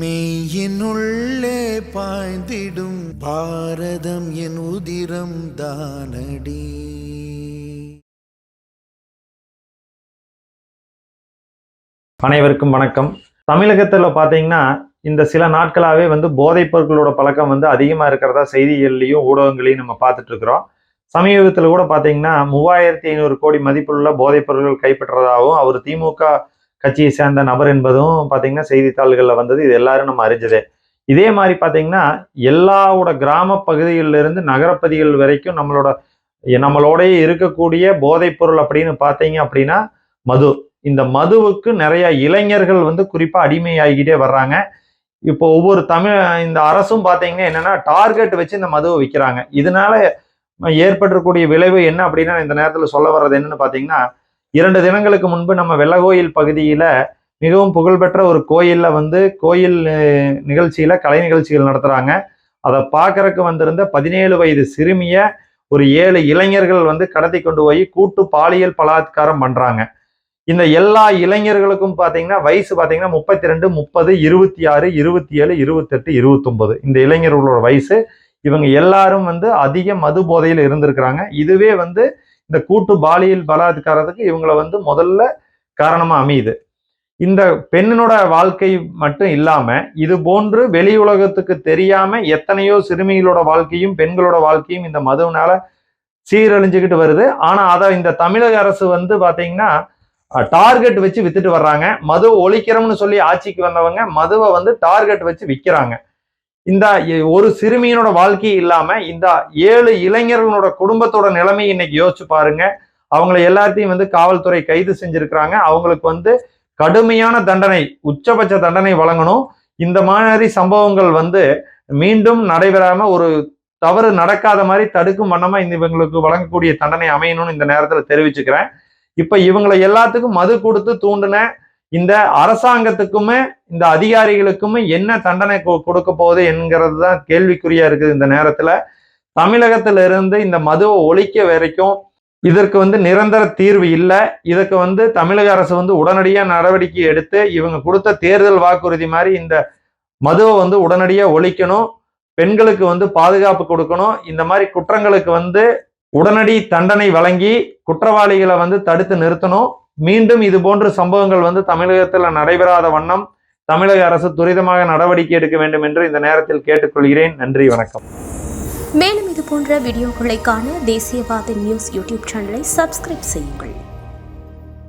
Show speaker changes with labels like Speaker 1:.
Speaker 1: மெய்யினுள்ளே பாய்ந்திடும் பாரதம் என் உதிரம் தானடி.
Speaker 2: அனைவருக்கும் வணக்கம். தமிழகத்தில் பார்த்தீங்கன்னா இந்த சில நாட்களாகவே வந்து போதைப் பொருட்களோட பழக்கம் வந்து அதிகமாக இருக்கிறதா செய்திகள்லையும் ஊடகங்களையும் நம்ம பார்த்துட்டு இருக்கிறோம். சமீபத்தில் கூட பார்த்தீங்கன்னா மூவாயிரத்தி ஐநூறு கோடி மதிப்புள்ள போதைப் பொருட்கள் கைப்பற்றதாகவும் அவர் திமுக கட்சியை சேர்ந்த நபர் என்பதும் பார்த்தீங்கன்னா செய்தித்தாள்களில் வந்தது. இது எல்லாரும் நம்ம அறிஞ்சதே. இதே மாதிரி பார்த்தீங்கன்னா எல்லாவோட கிராம பகுதிகளில் இருந்து நகரப்பகுதிகள் வரைக்கும் நம்மளோட நம்மளோடைய இருக்கக்கூடிய போதைப்பொருள் அப்படின்னு பார்த்தீங்க அப்படின்னா மது. இந்த மதுவுக்கு நிறைய இளைஞர்கள் வந்து குறிப்பாக அடிமையாகிக்கிட்டே வர்றாங்க. இப்போ ஒவ்வொரு தமிழ் இந்த அரசும் பார்த்தீங்கன்னா என்னென்னா டார்கெட் வச்சு இந்த மதுவை விற்கிறாங்க இதனால ஏற்பட்டிருக்கக்கூடிய விளைவு என்ன அப்படின்னா இந்த நேரத்தில் சொல்ல வர்றது என்னன்னு பார்த்தீங்கன்னா இரண்டு தினங்களுக்கு முன்பு நம்ம வெள்ளகோயில் பகுதியில் மிகவும் புகழ்பெற்ற ஒரு கோயிலில் வந்து கோயில் நிகழ்ச்சியில் கலை நிகழ்ச்சிகள் நடத்துகிறாங்க அதை பார்க்கறக்கு வந்திருந்த பதினேழு வயது சிறுமியை ஒரு ஏழு இளைஞர்கள் வந்து கடத்தி கொண்டு போய் கூட்டு பாலியல் பலாத்காரம் பண்ணுறாங்க இந்த எல்லா இளைஞர்களுக்கும் பார்த்தீங்கன்னா வயசு பார்த்தீங்கன்னா முப்பத்தி ரெண்டு முப்பது இருபத்தி ஆறு இருபத்தி ஏழு இருபத்தெட்டு இருபத்தொம்பது. இந்த இளைஞர்களோட வயசு. இவங்க எல்லாரும் வந்து அதிக மது போதையில் இருந்திருக்கிறாங்க. இதுவே வந்து இந்த கூட்டு பாலியல் பலாத்காரத்துக்கு இவங்களை வந்து முதல்ல காரணமா அமையுது. இந்த பெண்ணினோட வாழ்க்கை மட்டும் இல்லாம இது போன்று வெளி உலகத்துக்கு தெரியாம எத்தனையோ சிறுமிகளோட வாழ்க்கையும் பெண்களோட வாழ்க்கையும் இந்த மதுவினால சீரழிஞ்சுக்கிட்டு வருது. ஆனா அதை இந்த தமிழக அரசு வந்து பாத்தீங்கன்னா டார்கெட் வச்சு வித்துட்டு வர்றாங்க. மது ஒழிக்கிறோம்னு சொல்லி ஆட்சிக்கு வந்தவங்க மதுவை வந்து டார்கெட் வச்சு விற்கிறாங்க இந்த ஒரு சிறுமியினோட வாழ்க்கை இல்லாம இந்த ஏழு இளைஞர்களோட குடும்பத்தோட நிலைமை இன்னைக்கு யோசிச்சு பாருங்க. அவங்கள எல்லாத்தையும் வந்து காவல்துறை கைது செஞ்சிருக்கிறாங்க. அவங்களுக்கு வந்து கடுமையான தண்டனை உச்சபட்ச தண்டனை வழங்கணும். இந்த மாதிரி சம்பவங்கள் வந்து மீண்டும் நடைபெறாம ஒரு தவறு நடக்காத மாதிரி தடுக்கும் வண்ணமா இந்த இவங்களுக்கு வழங்கக்கூடிய தண்டனை அமையணும்னு இந்த நேரத்துல தெரிவிச்சுக்கிறேன். இப்ப இவங்களை எல்லாத்துக்கும் மது கொடுத்து தூண்டின இந்த அரசாங்கத்துக்குமே இந்த அதிகாரிகளுக்குமே என்ன தண்டனை கொ- கொடுக்க போகுது என்கிறது தான் கேள்விக்குறியா இருக்குது இந்த நேரத்துல. தமிழகத்துல இருந்து இந்த மதுவை ஒழிக்க வரைக்கும் இதற்கு வந்து நிரந்தர தீர்வு இல்லை. இதுக்கு வந்து தமிழக அரசு வந்து உடனடியாக நடவடிக்கை எடுத்து இவங்க கொடுத்த தேர்தல் வாக்குறுதி மாதிரி இந்த மதுவை வந்து உடனடியாக ஒழிக்கணும். பெண்களுக்கு வந்து பாதுகாப்பு கொடுக்கணும். இந்த மாதிரி குற்றங்களுக்கு வந்து உடனடி தண்டனை வழங்கி குற்றவாளிகளை வந்து தடுத்து நிறுத்தணும். மீண்டும் இது போன்ற சம்பவங்கள் வந்து தமிழகத்தில் நடைபெறாத வண்ணம் தமிழக அரசு துரிதமாக நடவடிக்கை எடுக்க வேண்டும் என்று இந்த நேரத்தில் கேட்டுக்கொள்கிறேன். நன்றி வணக்கம்.
Speaker 3: மேலும் இது போன்ற வீடியோக்களை காண தேசியவாத நியூஸ் யூடியூப் சேனலை சப்ஸ்கிரைப் செய்யுங்கள்.